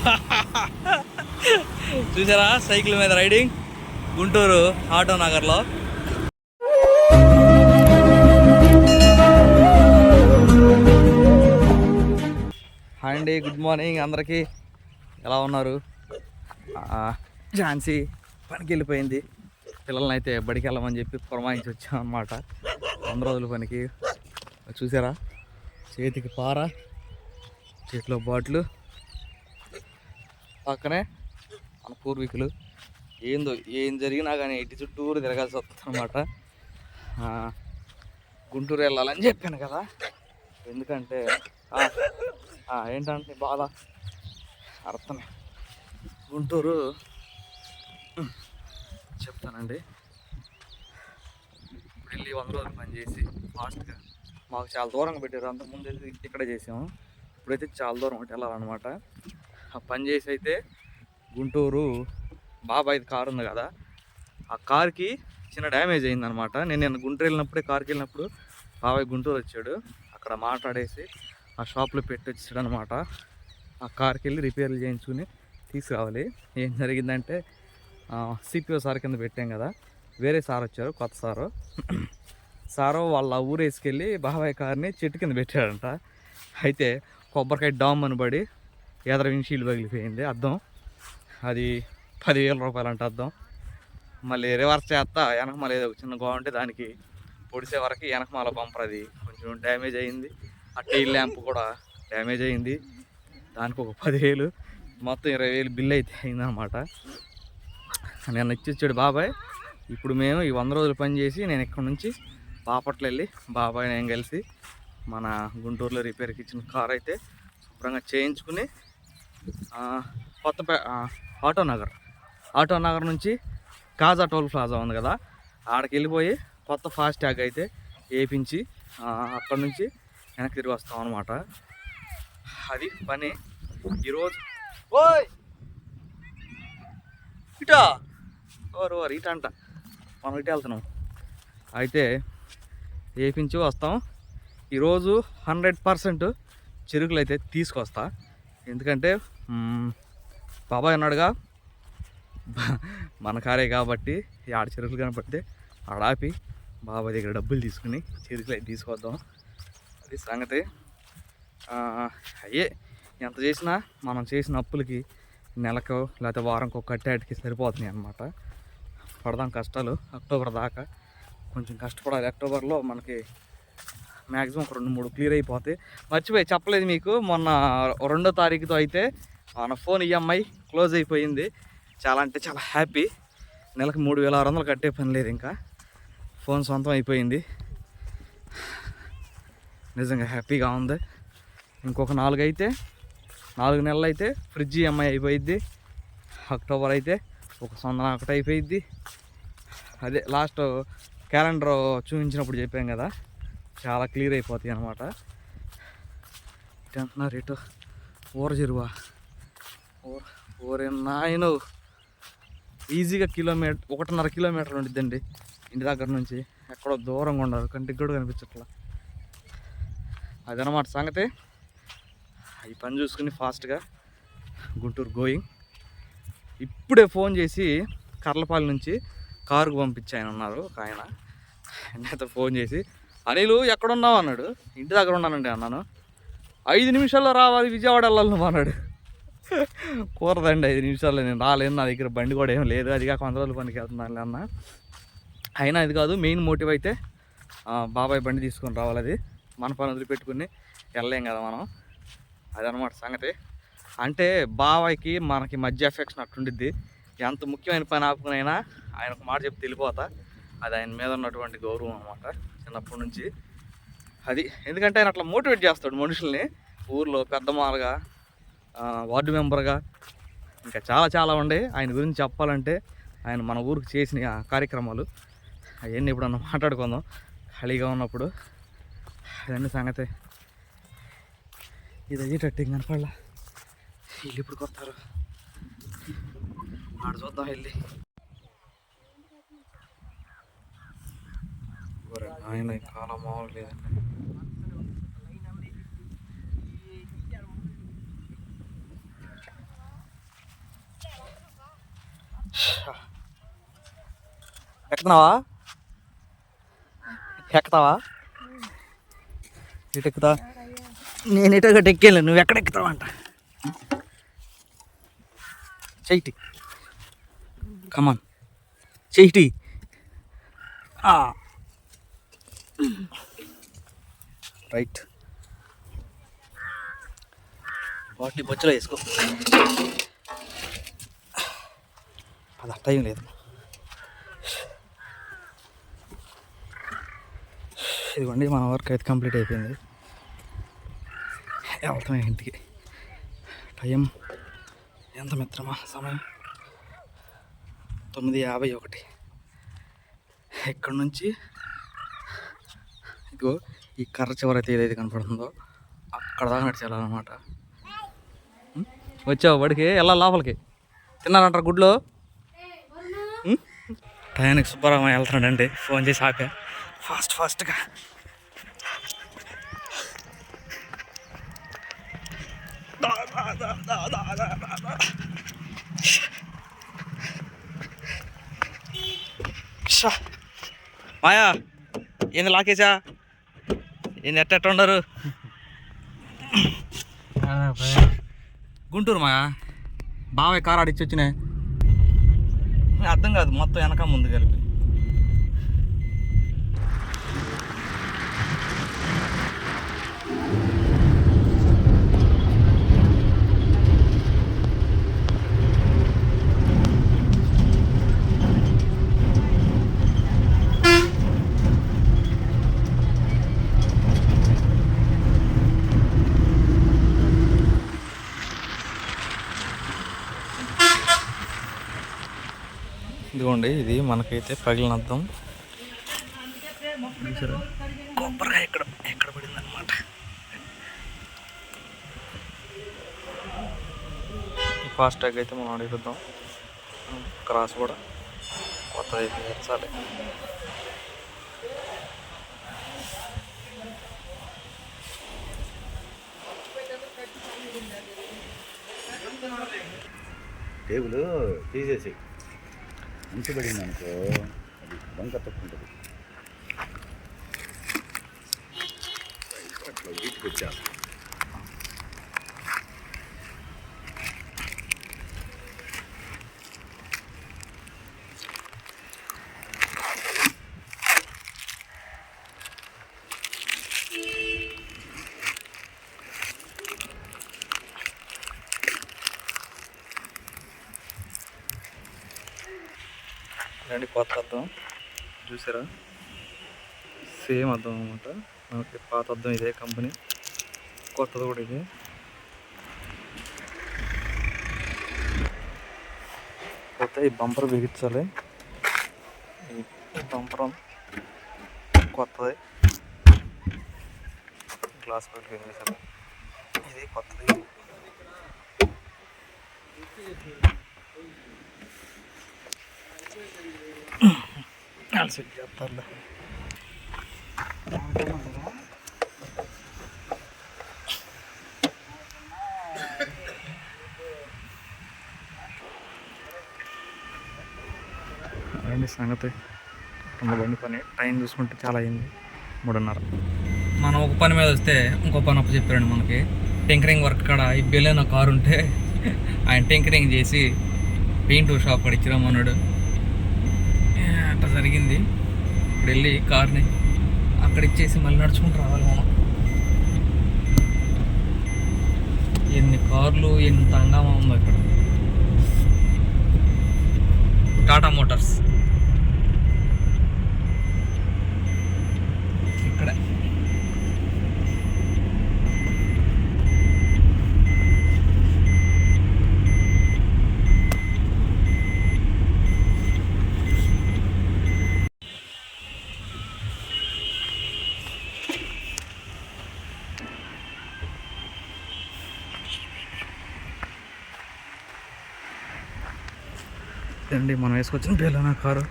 చూసారా? సైకిల్ మీద riding. Guntur auto నగర్లో. హాయ్ అండి గుడ్ మార్నింగ్ అందరికీ. ఎలా ఉన్నారు? ఝాన్సీ పనికి వెళ్ళిపోయింది. పిల్లల్ని అయితే బడికి వెళ్ళమని చెప్పి పురమాయించి వచ్చాం అనమాట వంద రోజుల పనికి. చూసారా? చేతికి పార చేతిలో బాటిల్. పక్కనే మన పూర్వీకులు. ఏందో ఏం జరిగినా కానీ ఇటు చుట్టూరు తిరగాల్సి వస్తుంది అనమాట గుంటూరు వెళ్ళాలని చెప్పాను కదా. ఎందుకంటే ఏంటంటే బాధ. అర్థమే. గుంటూరు చెప్తానండి. ఇప్పుడు వెళ్ళి వంద రోజులు పని చేసి ఫాస్ట్గా మాకు చాలా దూరంగా పెట్టారు. అంతకుముందు ముందు ఇక్కడ చేసాము. ఇప్పుడైతే చాలా దూరం ఒకటి వెళ్ళాలన్నమాట. ఆ పని చేసి అయితే గుంటూరు బాబాయ్ కారు ఉంది కదా. ఆ కార్కి చిన్న డ్యామేజ్ అయిందనమాట నేను నేను గుంటూరు వెళ్ళినప్పుడే కార్కి వెళ్ళినప్పుడు బాబాయ్ గుంటూరు వచ్చాడు. అక్కడ మాట్లాడేసి ఆ షాప్లో పెట్టి వచ్చాడు అనమాట ఆ కార్కి వెళ్ళి రిపేర్లు చేయించుకుని తీసుకురావాలి. ఏం జరిగిందంటే సిపిఓ సార్ కింద పెట్టాం కదా. వేరే సార్ వచ్చారు కొత్త సారు. సారు వాళ్ళ ఊరేసుకెళ్ళి బాబాయ్ కార్ని చెట్టు కింద పెట్టాడంట. అయితే కొబ్బరికాయ డామ్ అని పడి ఎదర విన్షీల్డ్ పగిలిపోయింది. అద్దం. అది పదివేల రూపాయలు అంటే అద్దం. మళ్ళీ రివర్స్ చేస్తా వెనక మళ్ళీ ఏదో చిన్న గోడ ఉంటే దానికి పొడిసే వరకు వెనక మళ్ళీ బంపర్ అది. కొంచెం డ్యామేజ్ అయింది. ఆ టైల్ ల్యాంప్ కూడా డ్యామేజ్ అయింది. దానికి ఒక పదివేలు. మొత్తం ఇరవై వేలు బిల్ అయితే అయిందనమాట నేను ఇచ్చిచ్చాడు బాబాయ్. ఇప్పుడు మేము ఈ వంద రోజులు పని చేసి నేను ఇక్కడ నుంచి బాపట్ల వెళ్ళి బాబాయ్ నేను కలిసి మన గుంటూరులో రిపేర్కి ఇచ్చిన కార్ అయితే శుభ్రంగా చేయించుకుని కొత్త ఆటో నగర్. ఆటో నగర్ నుంచి కాజా టోల్ ప్లాజా ఉంది కదా ఆడకి వెళ్ళిపోయి కొత్త ఫాస్ట్ ట్యాగ్ అయితే వేపించి అక్కడ నుంచి వెనక్కి తిరిగి వస్తాం అనమాట అది పని. ఈరోజు ఓయ్! ఇటా! ఓరు ఓరు ఇట అంట. మనం ఇటు వెళ్తున్నాం. అయితే వేపించి వస్తాం. ఈరోజు హండ్రెడ్ పర్సెంట్ చెరుకులు అయితే తీసుకొస్తా. ఎందుకంటే బాబాయ్ అన్నాడుగా మన కారే కాబట్టి ఈ ఆడ చెరుకులు కనపడితే ఆడ ఆపి బాబాయ్ దగ్గర డబ్బులు తీసుకుని చెరుకులు అయితే తీసుకొద్దాం. అది సంగతి. అయ్యే ఎంత చేసినా మనం చేసిన అప్పులకి నెలకు లేకపోతే వారంకో కట్టేటికి సరిపోతున్నాయి అన్నమాట. పడదాం కష్టాలు అక్టోబర్ దాకా. కొంచెం కష్టపడాలి. అక్టోబర్లో మనకి మ్యాక్సిమం ఒక రెండు మూడు క్లియర్ అయిపోతాయి. మర్చిపోయి చెప్పలేదు మీకు మొన్న రెండో తారీఖుతో అయితే మన ఫోన్ ఈఎంఐ క్లోజ్ అయిపోయింది. చాలా అంటే చాలా హ్యాపీ. నెలకు మూడు వేల ఆరు వందలు కట్టే పని లేదు ఇంకా. ఫోన్ సొంతం అయిపోయింది. నిజంగా హ్యాపీగా ఉంది. ఇంకొక నాలుగు అయితే నాలుగు నెలలు అయితే ఫ్రిడ్జ్ ఈఎంఐ అయిపోయిద్ది. అక్టోబర్ అయితే ఒక సొంత ఒకటి అయిపోయిద్ది. అదే లాస్ట్ క్యాలెండర్ చూపించినప్పుడు చెప్పాం కదా. చాలా క్లియర్ అయిపోతాయి అనమాట ఇటు అంటున్నారు ఇటు. ఊర చెరువా ఊర ఊరే నాయన. ఈజీగా కిలోమీటర్ ఒకటిన్నర కిలోమీటర్ ఉండిద్దండి ఇంటి దగ్గర నుంచి. ఎక్కడో దూరంగా ఉండరు కంటికి కూడా కనిపించట్లా. అదనమాట సంగతి. ఈ పని చూసుకుని ఫాస్ట్గా గుంటూరు గోయింగ్. ఇప్పుడే ఫోన్ చేసి కర్లపాలి నుంచి కారుకు పంపించాయన ఉన్నారు ఒక ఆయన. నాతో ఫోన్ చేసి అనిలు ఎక్కడున్నావు అన్నాడు. ఇంటి దగ్గర ఉన్నానండి అన్నాను. ఐదు నిమిషాల్లో రావాలి విజయవాడ వెళ్ళాలి అన్నాడు. కూరదండి ఐదు నిమిషాల్లో నేను రాలేను నా దగ్గర బండి కూడా ఏం లేదు. అది కాక వంద పనికి వెళ్తున్నాను అన్న. అయినా ఇది కాదు మెయిన్ మోటివ్ అయితే బాబాయ్ బండి తీసుకొని రావాలి అది. మన పని వదిలిపెట్టుకుని వెళ్ళలేం కదా మనం. అదనమాట సంగతి. అంటే బాబాయ్కి మనకి మధ్య ఎఫెక్షన్ అట్టుండిద్ది. ఎంత ముఖ్యమైన పని ఆపుకునైనా ఆయన ఒక మాట చెప్పి తెలిపోతా అది ఆయన మీద ఉన్నటువంటి గౌరవం అనమాట చిన్నప్పటి నుంచి. అది ఎందుకంటే ఆయన అట్లా మోటివేట్ చేస్తాడు మనుషుల్ని. ఊర్లో పెద్దమాలుగా వార్డు మెంబర్గా. ఇంకా చాలా చాలా ఉండే. ఆయన గురించి చెప్పాలంటే ఆయన మన ఊరికి చేసిన కార్యక్రమాలు. అవన్నీ ఇప్పుడన్నా మాట్లాడుకుందాం. ఖాళీగా ఉన్నప్పుడు. అదండి సంగతి. ఇది అయ్యేటట్టు ఇంక కనపడలా. వీళ్ళు ఇప్పుడు కొడతారు. ఆడ చూద్దాం వెళ్ళి. ఆయన కాలం మామూలు లేదండి ఎక్కుతున్నావా? ఎక్కుతావా ఇటు ఎక్కుతా. నేను ఇటు ఒకటి ఎక్కేలే నువ్వు ఎక్కడ ఎక్కుతావు అంట. చెయ్యి కమాన్ చెయ్యి రైట్. వాటిని బొచ్చులో వేసుకో. అది టైం లేదు. ఇదిగోండి మన వర్క్ అయితే కంప్లీట్ అయిపోయింది. వెళ్తాం ఇంటికి. టైం ఎంత మిత్రమా? సమయం తొమ్మిది యాభై ఒకటి. ఇక్కడ నుంచి ఇదిగో ఈ కర్ర చివర అయితే ఏదైతే కనపడుతుందో అక్కడ దాకా నడిచేయాలన్నమాట. వెళ్ళాలన్నమాట వచ్చావు బడికి వెళ్ళాలి లోపలికి. తిన్నారంటారు గుడ్లో? టయానికి సుబ్బారామయ్య వెళ్తున్నాడండి ఫోన్ చేసి ఫాస్ట్ ఫాస్ట్గా మాయా ఏంది లాకేసా ఏంది ఎట్ట ఉండరు గుంటూరు మాయా? బాబాయ్ కారు ఆడిచ్చి వచ్చినాయి. అర్థం కాదు మొత్తం వెనక ముందు కలిపి. ఇదిగోండి ఇది మనకైతే పగిలిన అర్థం చూసారా కొబ్బరిగా ఎక్కడ ఎక్కడ పడింది అనమాట ఫాస్ట్ ట్యాగ్ అయితే మనం అడిగిద్దాం క్రాస్ కూడా కొత్త నేర్చాలి. టేబుల్ తీసేసి ఉంచబడింది అనుకో అది బంక తప్పుంటుంది అట్లా వీటికి వచ్చా రండి కొత్త అద్దం. చూసారా? సేమ్ అద్దం అనమాట మనకి పాత అద్దం ఇదే కంపెనీ కొత్తది కూడా ఇదే. అయితే ఈ బంపర్ బిగించాలి ఈ- బంపర్ కొత్తది. గ్లాస్ పెట్టి బిగించాలి ఇది కొత్తది చేస్తారులే అదండి సంగతి? బండి పని. టైం చూసుకుంటే చాలా అయింది. మూడున్నర. మనం ఒక పని మీద వస్తే ఇంకో పని అప్పు చెప్పారండి మనకి. టింకరింగ్ వర్క్ కాడ ఈ బెల్లైన కారు ఉంటే ఆయన టింకరింగ్ చేసి పెయింట్ షాప్ ఇచ్చిరామన్నాడు ఏ, అట్లా జరిగింది. ఇప్పుడు వెళ్ళి కార్ని అక్కడ ఇచ్చేసి మళ్ళీ నడుచుకుంటూ రావాలి మనం. ఎన్ని కార్లు ఎంత అంగామా ఉందో ఇక్కడ. టాటా మోటార్స్ ఇక్కడ అండి మనం వేసుకొచ్చిన బెలోనా కారు.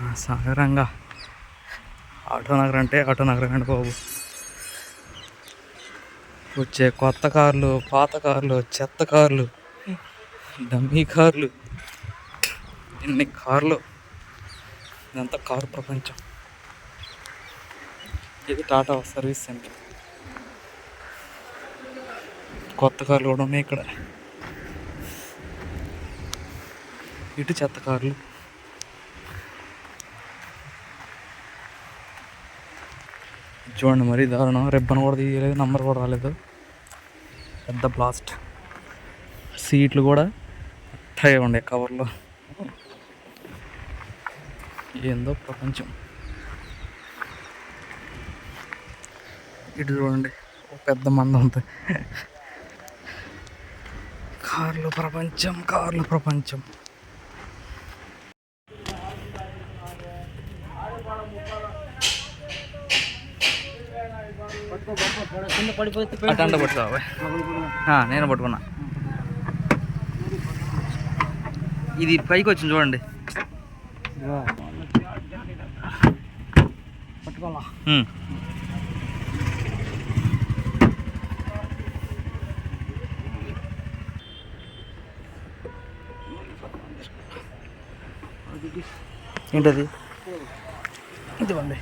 ఆ, సాగరంగా ఆటో నగర్ అంటే ఆటో నగర్ అండి బాబు. వచ్చే కొత్త కార్లు పాత కార్లు చెత్త కార్లు డమ్మీ కార్లు ఎన్ని కార్లు. ఇదంతా కారు ప్రపంచం. ఇది టాటా సర్వీస్ సెంటర్. కొత్త కార్లు కూడా ఉన్నాయి ఇక్కడ. ఇటు చెత్త కార్లు. చూడండి మరీ దారుణం. రిబ్బన్ కూడా తీయలేదు నంబర్ కూడా రాలేదు. పెద్ద బ్లాస్ట్ సీట్లు కూడా అట్టే ఉండే కవర్లో ఏందో ప్రపంచం. ఇటు చూడండి ఒక పెద్ద మంద ఉంది. కార్లు ప్రపంచం కార్లు ప్రపంచం. అటంట పట్టుకోవా నేను పట్టుకున్నా. ఇది పైకి వచ్చింది చూడండి. పట్టుకోవాలా ఉమ్. ఏంటది ఇదిగోండి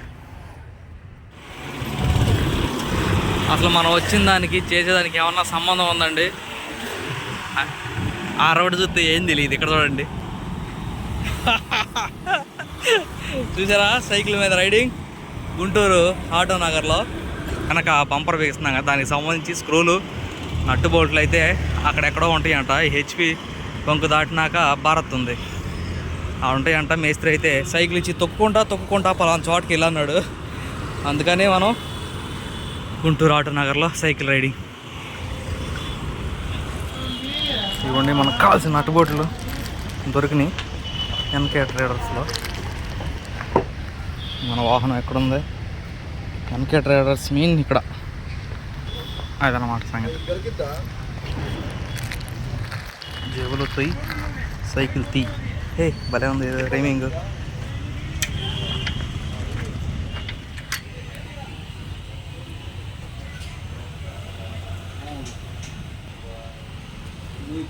అసలు మనం వచ్చిన దానికి చేసేదానికి ఏమన్నా సంబంధం ఉందండి? ఆ- రోడ్డు చూస్తే ఏం తెలియదు ఇక్కడ చూడండి. చూసారా సైకిల్ మీద రైడింగ్? గుంటూరు ఆటో నగర్లో. కనుక బంపర్ బిగిస్తున్నాం కదా దానికి సంబంధించి స్క్రూలు నట్టు బోల్ట్లు అయితే అక్కడెక్కడో ఉంటాయంట. హెచ్పి బొంకు దాటినాక భారత్ ఉంది. ఆ ఉంటాయంట. మేస్త్రి అయితే సైకిల్ ఇచ్చి తొక్కుకుంటా తొక్కుకుంటా పలానా చోటుకి వెళ్ళన్నాడు అందుకనే మనం గుంటూరు ఆటో నగర్లో సైకిల్ రైడింగ్. ఇవ్వండి మనకు కావాల్సిన నట్టుబోట్లు దొరికినాయి. ఎన్కే ట్రేడర్స్లో. మన వాహనం ఎక్కడుంది? ఎన్కే ట్రేడర్స్ మీన్ ఇక్కడ. అదనమాట సంగతి. జేబులు తీ సైకిల్ తీ. హే భలే ఉంది రైమింగ్.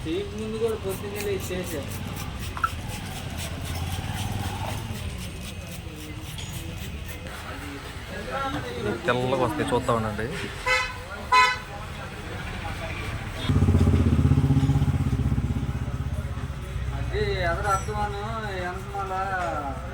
చేయక ముందు కూడా పొద్దున్నే చేసా తెల్లగా వస్తాయి చూస్తా ఉండండి. అదే ఎదరు అర్థమాను వెనకమాల అదండి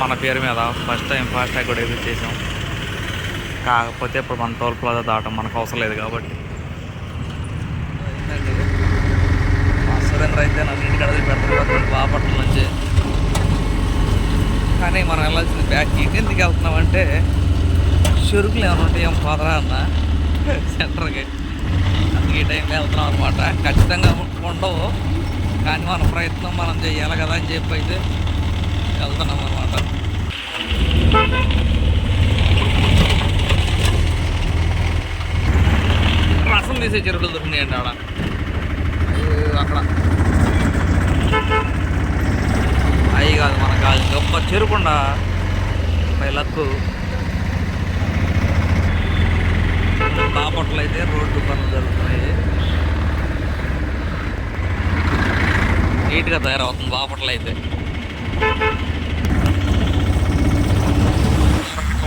మన పేరు మీద ఫస్ట్ టైం ఫాస్ట్ ట్యాగ్ కూడా ఎదురు చేసాం. కాకపోతే ఇప్పుడు మన టోల్ ప్లాజా దాటం మనకు అవసరం లేదు కాబట్టి. సురేంద్ర అయితే నన్ను ఇంటికి అడిగి పెడతారు బాపట్ల నుంచి. కానీ మనం వెళ్ళాల్సింది బ్యాక్ ఇటు ఎందుకు వెళ్తున్నామంటే చెరుకులు ఏమైనా ఉంటాయేం పోదరా అన్న. సెంటర్కి అందుకే ఈ టైంలో వెళ్తున్నాం అనమాట ఖచ్చితంగా ఉండవు. కానీ మన ప్రయత్నం మనం చేయాలి కదా అని చెప్పి అయితే వెళ్తున్నాం అనమాట రసం తీసే చెరువులు దొరికినాయండి ఆడ. అక్కడ. అవి కాదు మనకు కాదు గొప్ప చెరుకుండా. By luck. బాపట్లు అయితే రోడ్డు పనులు జరుగుతున్నాయి. నీట్గా తయారవుతుంది బాపట్లు అయితే.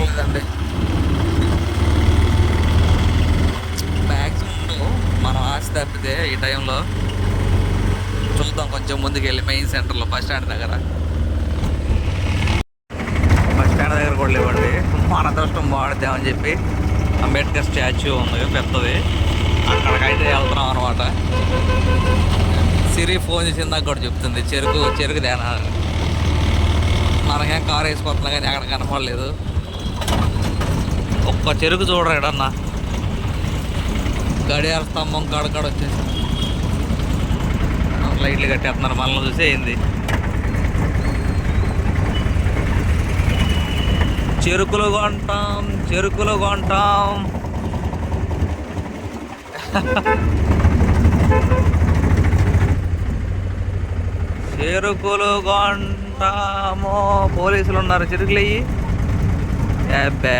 లేదండి మ్యాక్సిమం మనం ఆశ తప్పితే ఈ టైంలో చూద్దాం కొంచెం ముందుకు వెళ్ళి మెయిన్ సెంటర్లో బస్ స్టాండ్ దగ్గర. బస్ స్టాండ్ దగ్గర కూడా లేవండి. మన అదృష్టం బాగుంటుందేమని చెప్పి అంబేద్కర్ స్టాచ్యూ ఉంది పెద్దది. అక్కడికైతే వెళ్తున్నాం అనమాట సిరి ఫోన్ చేసిందాక కూడా చెప్తుంది చెరుకు చెరుకు దేనా మనకేం కారు వేసుకొస్తున్నా కానీ అక్కడ కనపడలేదు. ఒక్క చెరుకు చూడరు ఎడన్నా? గడియార స్తంభం కాడకాడ వచ్చేసి లైట్లు కట్టేస్తున్నారు మనల్ని చూసి ఏంది? చెరుకులు కొంటాం చెరుకులు కొంటాం. చెరుకులు కొంటాము. పోలీసులు ఉన్నారు చెరుకులు అయ్యి అబ్బే.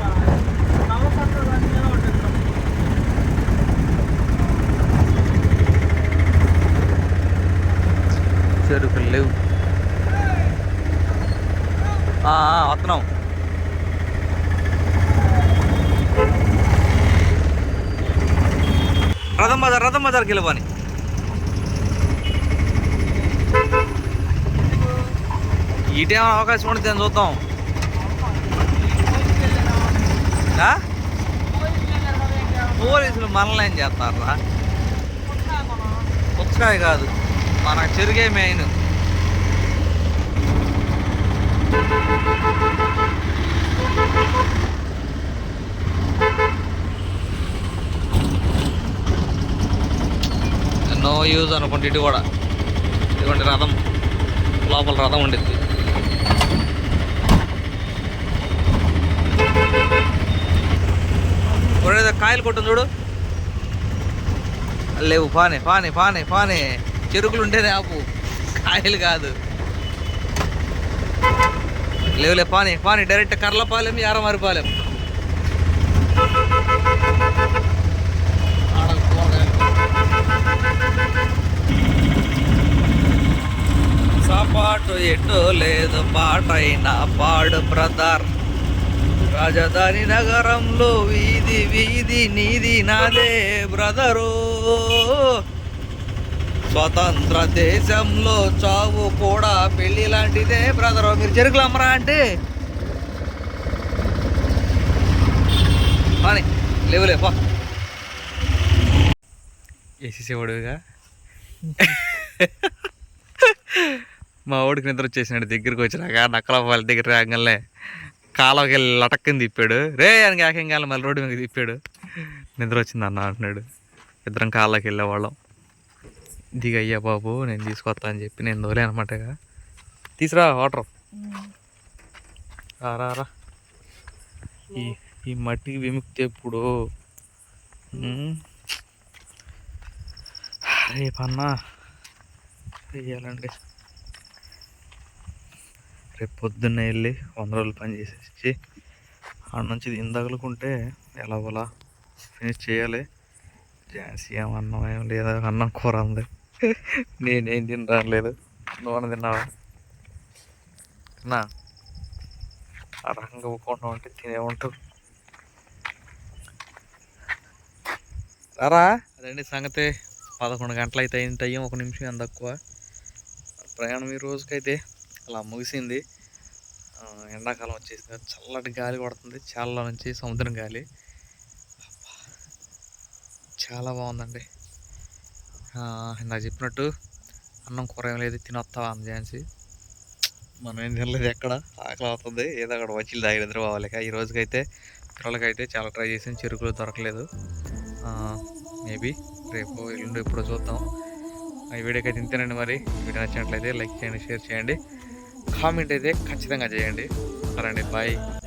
చెరుకులు లేవు. ఆ, ఆ, వస్తున్నాం. రథం బజార్ రథం బజార్కి వెళ్ళిపోని ఇటేమైనా అవకాశం ఉంటే దాన్ని చూద్దాం. ఆ? పోలీసులు మనల్ని ఏం చేస్తారా పుచ్చకాయ కాదు. మనకు చెరుగే మెయిన్. నో యూజ్ అనుకుంటే ఇటు కూడా. ఇటువంటి రథం లోపల రథం ఉండిద్ది. కాయలు కొట్టం చూడు. లేవు పానే పానే పానే పానే చెరుకులు ఉంటేనే ఆపు కాయలు కాదు. లేవులే పాని పాని డైరెక్ట్ కర్లపాలెం యారమారిపాలెం. సపాటు ఎటు లేదు పాటైనా పాడు బ్రదర్. రాజధాని నగరంలో వీధి వీధి నీది నాదే బ్రదరు. స్వతంత్ర దేశంలో చావు కూడా పెళ్ళి లాంటిదే బ్రదర్ మీరు చెరుకులు అమ్మరా అంటే? అని లేవులే పా. వేసేసేవాడుగా మా వాడికి నిద్ర వచ్చేసినాడు దగ్గరికి వచ్చినాక నక్కల వాళ్ళ దగ్గర రాగానే కాలకి వెళ్ళి లటక్కని తిప్పాడు. రే అని ఏకంగా మళ్ళీ రోడ్డు మీద తిప్పాడు. నిద్ర వచ్చింది అన్న అంటున్నాడు. ఇద్దరం కాళ్ళకి వెళ్ళేవాళ్ళం. దిగయ్యా బాబు నేను తీసుకొస్తా అని చెప్పి నేను దోలే అనమాట తీసురా వాటర్. రా రా ఈ ఈ మట్టికి విముక్తి ఎప్పుడు? రేపన్నా చెయ్యాలండి రేపు పొద్దున్నే వెళ్ళి వంద రోజులు పని చేసేసి ఆడ నుంచి దీని తగులుకుంటే ఎలాగోలా ఫినిష్ చేయాలి. ఝాన్సీ ఏం అన్నం ఏం లేదా? అన్నం కూర ఉంది నేనేం తినరాలేదు. లేదు నూనె తిన్నావా? తిన్నా ఆ రకంగా ఉంటే తినే ఉంటావు రారా? అదండి సంగతి. పదకొండు గంటలు అయితే అయింది టైం ఒక నిమిషం ఎంత తక్కువ. ప్రయాణం ఈ రోజుకైతే అలా ముగిసింది. ఎండాకాలం వచ్చేసింది చల్లటి గాలి కొడుతుంది. చాలా నుంచి సముద్రం గాలి. చాలా బాగుందండి. ఇందాక చెప్పినట్టు అన్నం కూర ఏం లేదు తినొస్తావా అంది మనం ఏం తినలేదు ఎక్కడ? ఆకలి అవుతుంది. ఏదో అక్కడ వచ్చి దాగి నిద్రపోవాలి ఈ రోజుకైతే పిల్లలకైతే చాలా ట్రై చేసాం చెరుకులు దొరకలేదు. మేబీ రేపు ఎల్లుండి ఎప్పుడో చూద్దాం. ఈ వీడియోకి అయితే ఇంతేనండి మరి. వీడియో నచ్చినట్లయితే లైక్ చేయండి షేర్ చేయండి. కామెంట్ అయితే ఖచ్చితంగా చేయండి. సరే అండి బాయ్.